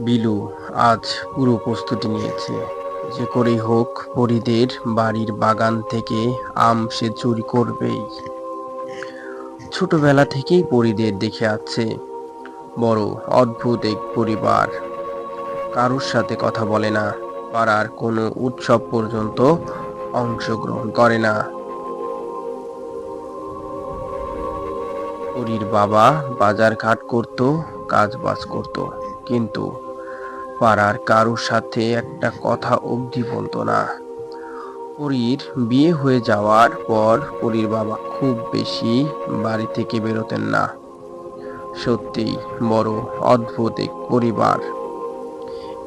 বিলু আজ পুরো প্রস্তুতি নিয়েছে। যে করেই হোক, পরিদের বাড়ির বাগান থেকে আম সে চুরি করবেই। ছোটবেলা থেকেই পরিদের দেখে আছে। বড় অদ্ভুত এক পরিবার। কারোর সাথে কথা বলে না, পাড়ার কোনো উৎসব পর্যন্ত অংশগ্রহণ করে না। পরীর বাবা বাজার ঘাট করত কাজ বাজ করত, কিন্তু পাড়ার কারোর সাথে একটা কথা অবধি বলতো না। পরীর বিয়ে হয়ে যাওয়ার পর পরীর বাবা খুব বেশি বাড়ি থেকে বেরোতেন না। সত্যিই বড় অদ্ভুত এক পরিবার।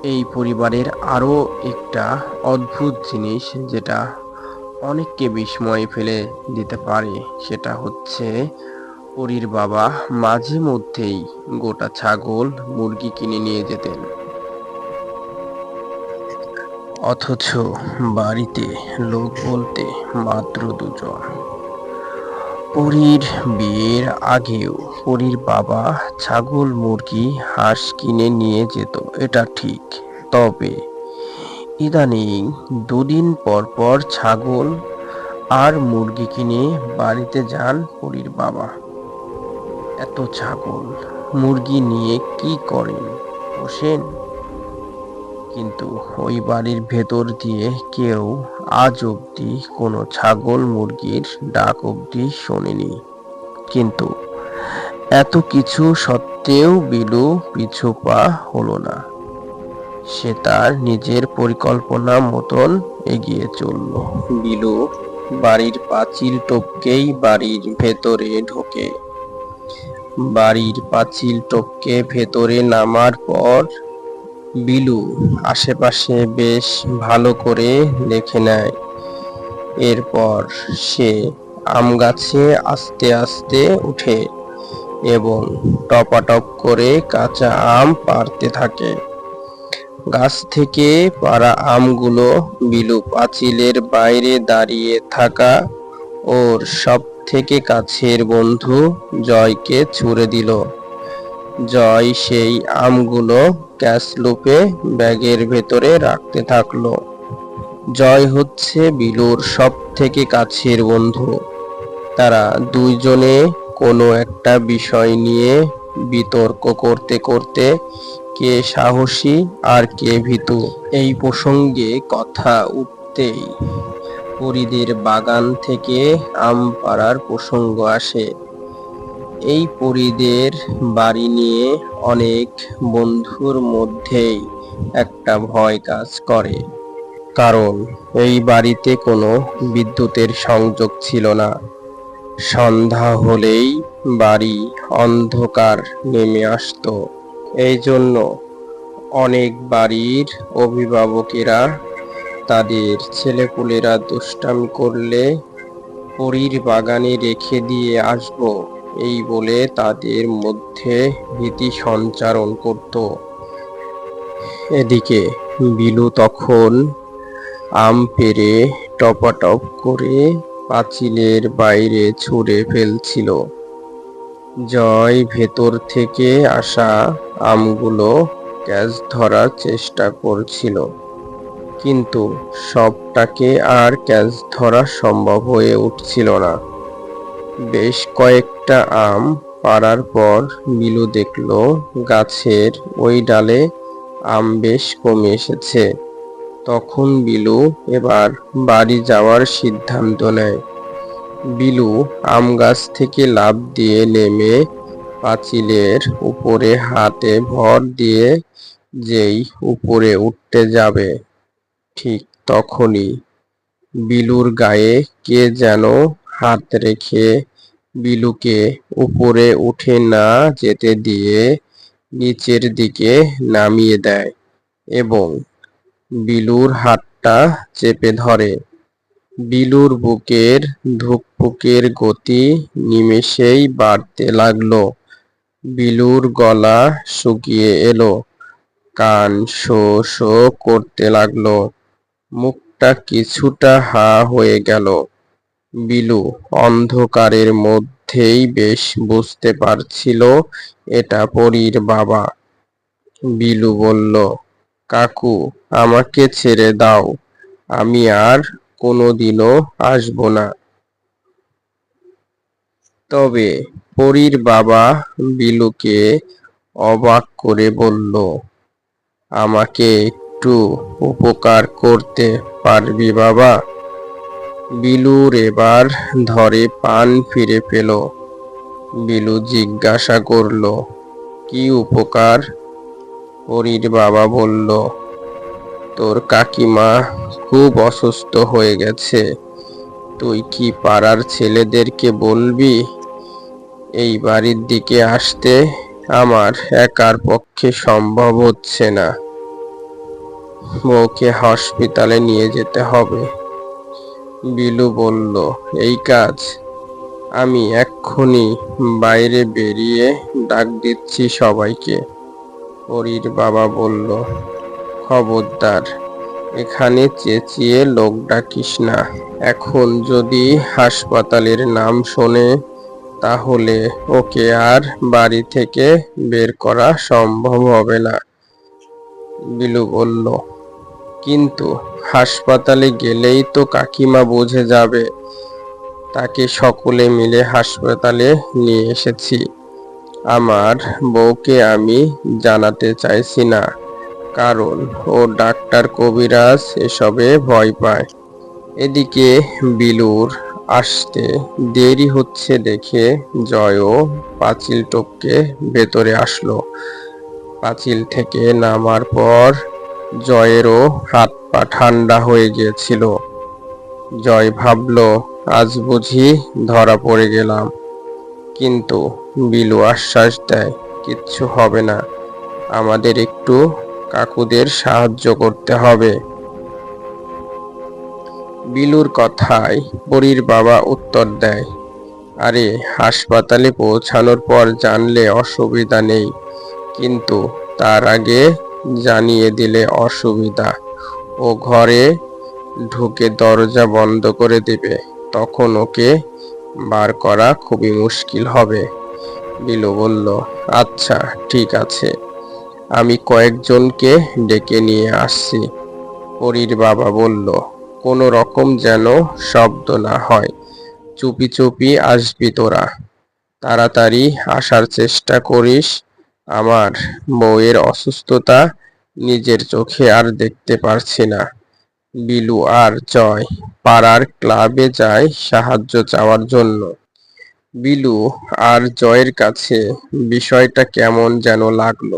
এই পরিবারের আরও একটা অদ্ভুত জিনিস যেটা অনেককে বিস্ময়ে ফেলে দিতে পারে, সেটা হচ্ছে পরীর বাবা মাঝে মধ্যেই গোটা ছাগল মুরগি কিনে নিয়ে যেতেন। অথচ বাড়িতে লোক বলতে মাত্র দুজন। পরীর বিয়ের আগেও পরীর বাবা ছাগল, মুরগি, হাঁস কিনে নিয়ে যেত, এটা ঠিক। তবে ইদানিং দুদিন পর পর ছাগল আর মুরগি কিনে বাড়িতে যান পরীর বাবা। এত ছাগল, মুরগি নিয়ে কি করেন, বসেন? কিন্তু ওই বাড়ির ভেতর দিয়ে কেউ আজ অবধি কোনো ছাগল মুরগির ডাক অবধি শোনেনি। কিন্তু এত কিছু সত্ত্বেও বিলু পিছু পা হলো না। সে তার নিজের পরিকল্পনা মতন এগিয়ে চলল। বিলু বাড়ির পাঁচিল টপকেই বাড়ির ভেতরে ঢোকে। বাড়ির পাঁচিল টপকে ভেতরে নামার পর বিলু আশেপাশে বেশ ভালো করে দেখে নেয়। এরপর সে আম গাছে আস্তে আস্তে উঠে এবং টপাটপ করে কাঁচা আম পারতে থাকে। গাছ থেকে পাড়া আমগুলো বিলু পাঁচিলের বাইরে দাঁড়িয়ে থাকা ওর সব থেকে কাছের বন্ধু জয়কে ছুড়ে দিল। জয় সেই আমগুলো ক্যাসলুপে ব্যাগের ভেতরে রাখতে থাকল। জয় হচ্ছে বিলুর সব থেকে কাছের বন্ধু। তারা দুইজনে কোনো একটা বিষয় নিয়ে বিতর্ক করতে করতে কে সাহসী আর কে ভীতু, এই প্রসঙ্গে কথা উঠতেই পরিদের বাগান থেকে আম পাড়ার প্রসঙ্গ আসে। এই পরিদের বাড়ি নিয়ে অনেক বন্ধুর মধ্যেই একটা ভয় কাজ করে। কারণ এই বাড়িতে কোনো বিদ্যুতের সংযোগ ছিল না। সন্ধ্যা হলেই বাড়ি অন্ধকার নেমে আসতো। এই জন্য অনেক বাড়ির অভিভাবকেরা তাদের ছেলেপুলেরা দুষ্টামি করলে পরীর বাগানে রেখে দিয়ে আসব। এই বলে তাদের মধ্যে ভীতি সঞ্চারণ করত। এদিকে বিলু তখন আম পেরে টপাটপ করে পাঁচিলের বাইরে ছুঁড়ে ফেলছিল। জয় ভেতর থেকে আসা আমগুলো ক্যাচ ধরার চেষ্টা করছিল। কিন্তু সবটাকে আর ক্যাচ ধরা সম্ভব হয়ে উঠছিল না। বেশ কয়েকটা আম পাড়ার পর বিলু দেখল গাছের ওই ডালে আম বেশ কমে এসেছে। তখন বিলু এবার বাড়ি যাওয়ার সিদ্ধান্ত নেয়। বিলু আম গাছ থেকে লাফ দিয়ে নেমে পাঁচিলের উপরে হাতে ভর দিয়ে যেই উপরে উঠতে যাবে, ঠিক তখনই বিলুর গায়ে কে যেন হাত রেখে বিলুকে উপরে উঠে না যেতে দিয়ে নিচের দিকে নামিয়ে দেয় এবং বিলুর হাতটা চেপে ধরে। বিলুর বুকের ধুকপুকের গতি নিমেষেই বাড়তে লাগল। বিলুর গলা শুকিয়ে এলো, কান শো শো করতে লাগল। মুখটা কিছুটা হা হয়ে গেল। বিলু, অন্ধকারের মধ্যেই বেশ বুঝতে পারছিল এটা পরীর বাবা। বিলু বলল, কাকু, আমাকে ছেড়ে দাও, আমি আর কোনোদিনও আসব না। তবে পরীর বাবা বিলুকে অবাক করে বলল, আমাকে একটু উপকার করতে পারবি বাবা? বিলুর এবার ধরে পান ফিরে পেল। বিলু জিজ্ঞাসা করল, কি উপকার? পরীর বাবা বলল, তোর কাকিমা খুব অসুস্থ হয়ে গেছে। তুই কি পাড়ার ছেলেদেরকে বলবি? এই বাড়ির দিকে আসতে আমার একার পক্ষে সম্ভব হচ্ছে না। বউকে হসপিটালে নিয়ে যেতে হবে। বিলু বলল, এই কাজ আমি এক্ষুনি বাইরে বেরিয়ে ডাক দিচ্ছি সবাইকে। পরীর বাবা বলল, খবরদার, এখানে চেঁচিয়ে লোক ডাকিস না। এখন যদি হাসপাতালের নাম শোনে, তাহলে ওকে আর বাড়ি থেকে বের করা সম্ভব হবে না। বিলু বলল কিন্তু হাসপাতালে গেলেই তো কাকিমা বুঝে যাবে। তাকে সকলে মিলে হাসপাতালে নিয়ে এসেছি। আমার বউকে আমি জানাতে চাইছি না, কারণ ও ডাক্তার কবিরাজ এসবে ভয় পায়। এদিকে বিলুর আসতে দেরি হচ্ছে দেখে জয়ও পাঁচিল টপকে ভেতরে আসলো। পাঁচিল থেকে নামার পর জয়েরও হাত পা ঠান্ডা হয়ে গিয়েছিল। জয় ভাবল, আজ বুঝি ধরা পড়ে গেলাম। কিন্তু বিলু আশ্বাস দেয়, কিচ্ছু হবে না। আমাদের একটু কাকুদের সাহায্য করতে হবে। বিলুর কথায় পরীর বাবা উত্তর দেয়, আরে, হাসপাতালে পৌঁছানোর পর জানলে অসুবিধা নেই। কিন্তু তার আগে জানিয়ে দিলে অসুবিধা। ও ঘরে ঢুকে দরজা বন্ধ করে দেবে। তখন ওকে বার করা খুবই মুশকিল হবে। বিলু বলল আচ্ছা ঠিক আছে। আমি কয়েকজনকে ডেকে নিয়ে আসছি। পরীর বাবা বলল, কোনো রকম যেন শব্দ না হয়। চুপি চুপি আসবি তোরা। তাড়াতাড়ি আসার চেষ্টা করিস। আমার বউয়ের অসুস্থতা নিজের চোখে আর দেখতে পারছি না। বিলু আর জয় পাড়ার ক্লাবে যায় সাহায্য চাওয়ার জন্য। বিলু আর জয়ের কাছে বিষয়টা কেমন যেন লাগল।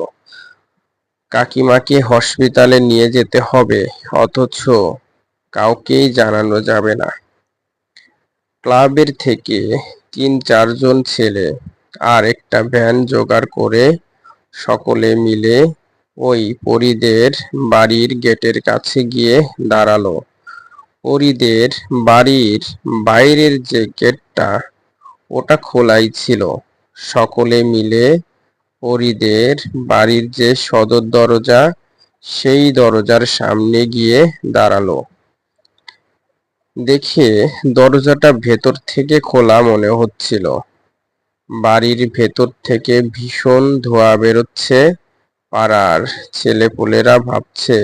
কাকিমাকে হসপিটালে নিয়ে যেতে হবে, অথচ কাউকেই জানানো যাবে না। ক্লাবের থেকে তিন চারজন ছেলে আর একটা ভ্যান জোগাড় করে সকলে মিলে ওই পরিদের বাড়ির গেটের কাছে গিয়ে দাঁড়াল। পরিদের বাড়ির বাইরের যে গেটটা, ওটা খোলাই ছিল। সকলে মিলে পরিদের বাড়ির যে সদর দরজা, সেই দরজার সামনে গিয়ে দাঁড়াল। দেখে দরজাটা ভেতর থেকে খোলা মনে হচ্ছিল। বাড়ির ভেতর থেকে ভীষণ ধোঁয়া বেরোচ্ছে পাড়ার ছেলেপুলেরা ভাবছে,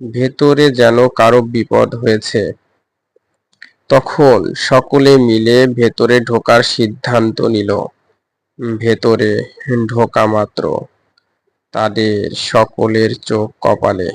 ভেতরে যেন কারও বিপদ হয়েছে। তখন সকলে মিলে ভেতরে ঢোকার সিদ্ধান্ত নিল। ভেতরে ঢোকা মাত্র। তাদের সকলের চোখ কপালে।